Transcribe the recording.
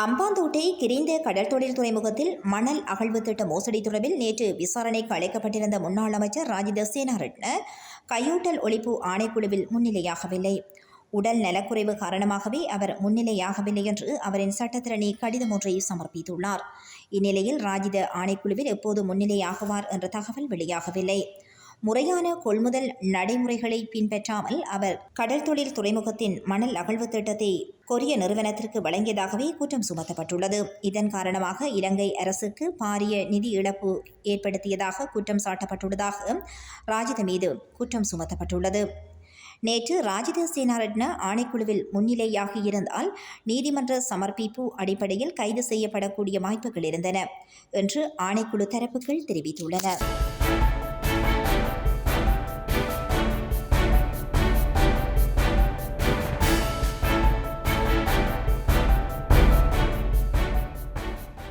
அம்பாந்தோட்டை கிரிந்த கடல் தொழில் துறைமுகத்தில் மணல் அகழ்வு திட்ட மோசடி தொடர்பில் நேற்று விசாரணைக்கு அழைக்கப்பட்டிருந்த முன்னாள் அமைச்சர் ராஜித சேனாரட்ன கையூட்டல் ஒழிப்பு ஆணைக்குழுவில் முன்னிலையாகவில்லை. உடல் நலக்குறைவு காரணமாகவே அவர் முன்னிலையாகவில்லை என்று அவரின் சட்டத்திரணி கடிதம் ஒன்றை சமர்ப்பித்துள்ளார். இந்நிலையில் ராஜித ஆணைக்குழுவில் எப்போது முன்னிலையாகுவார் என்ற தகவல் வெளியாகவில்லை. முறையான கொள்முதல் நடைமுறைகளை பின்பற்றாமல் அவர் கடல் தொழில் துறைமுகத்தின் மணல் அகழ்வு திட்டத்தை கொரிய நிறுவனத்திற்கு வழங்கியதாகவே குற்றம் சுமத்தப்பட்டுள்ளது. இதன் காரணமாக இலங்கை அரசுக்கு பாரிய நிதி இழப்பு ஏற்படுத்தியதாக குற்றம் சாட்டப்பட்டுள்ளதாக ராஜித மீது குற்றம் சுமத்தப்பட்டுள்ளது. நேற்று ராஜித சேனாரட்ன ஆணைக்குழுவில் முன்னிலையாகி இருந்தால் நீதிமன்ற சமர்ப்பிப்பு அடிப்படையில் கைது செய்யப்படக்கூடிய வாய்ப்புகள் இருந்தன என்று ஆணைக்குழு தரப்புகள் தெரிவித்துள்ளன.